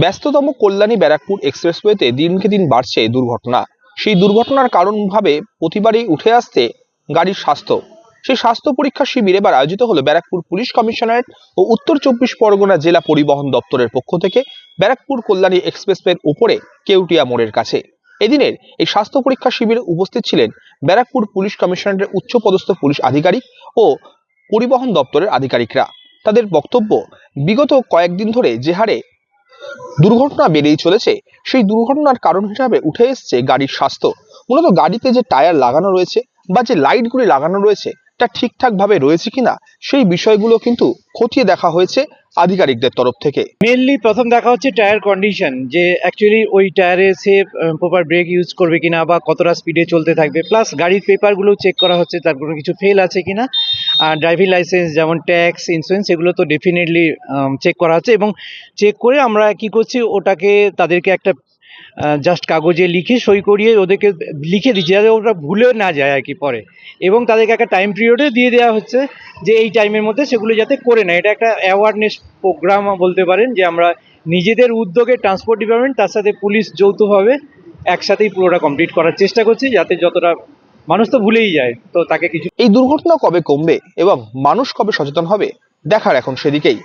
ব্যস্ততম কল্যাণী ব্যারাকপুর এক্সপ্রেসওয়েতে দিনকে দিন বাড়ছে দুর্ঘটনা। সেই দুর্ঘটনার কারণ ভাবে প্রতিবারই উঠে আসছে গাড়ির স্বাস্থ্য। সেই স্বাস্থ্য পরীক্ষা শিবির এবার আয়োজিত হলো ব্যারাকপুর পুলিশ কমিশনারেট ও উত্তর চব্বিশ পরগনা জেলা পরিবহন দপ্তরের পক্ষ থেকে ব্যারাকপুর কল্যাণী এক্সপ্রেসওয়ের উপরে কেউটিয়া মোড়ের কাছে। এদিনের এই স্বাস্থ্য পরীক্ষা শিবিরে উপস্থিত ছিলেন ব্যারাকপুর পুলিশ কমিশনারেটের উচ্চপদস্থ পুলিশ আধিকারিক ও পরিবহন দপ্তরের আধিকারিকরা। তাদের বক্তব্য, বিগত কয়েকদিন ধরে যে হারে দুর্ঘটনা বেড়েই চলেছে। সেই দুর্ঘটনার কারণ হিসাবে উঠে এসছে গাড়ির স্বাস্থ্য। মূলত গাড়িতে যে টায়ার লাগানো রয়েছে বা যে লাইটগুলি লাগানো রয়েছে, তা ঠিকঠাক ভাবে রয়েছে কিনা, সেই বিষয়গুলো কিন্তু খতিয়ে দেখা হয়েছে আধিকারিকদের তরফ থেকে। মেনলি প্রথম দেখা হচ্ছে টায়ার কন্ডিশন যে অ্যাকচুয়ালি ওই টায়ারে সে প্রপার ব্রেক ইউজ করবে কিনা বা কতটা স্পিডে চলতে থাকবে প্লাস গাড়ির পেপারগুলো চেক করা হচ্ছে, তার কোনো কিছু ফেল আছে কিনা। ড্রাইভিং লাইসেন্স যেমন ট্যাক্স ইন্স্যুরেন্স এগুলো তো ডেফিনেটলি চেক করা হচ্ছে এবং চেক করে আমরা কি করছি, ওটাকে তাদেরকে একটা জাস্ট কাগজে লিখে সই করিয়ে ওদেরকে লিখে দিচ্ছি যাতে ওরা ভুলে না যায় আর কি পরে। এবং তাদেরকে একটা টাইম পিরিয়ডে দিয়ে দেওয়া হচ্ছে যে এই টাইমের মধ্যে সেগুলো যাতে করে নেয়। এটা একটা অ্যাওয়ারনেস প্রোগ্রাম বলতে পারেন যে আমরা নিজেদের উদ্যোগে ট্রান্সপোর্ট ডিপার্টমেন্ট তার সাথে পুলিশ যৌথভাবে একসাথেই পুরোটা কমপ্লিট করার চেষ্টা করছি যাতে যতটা মানুষ তো ভুলেই যায়, তো তাকে কিছু এই দুর্ঘটনা কবে কমবে এবং মানুষ কবে সচেতন হবে, দেখার এখন সেদিকেই।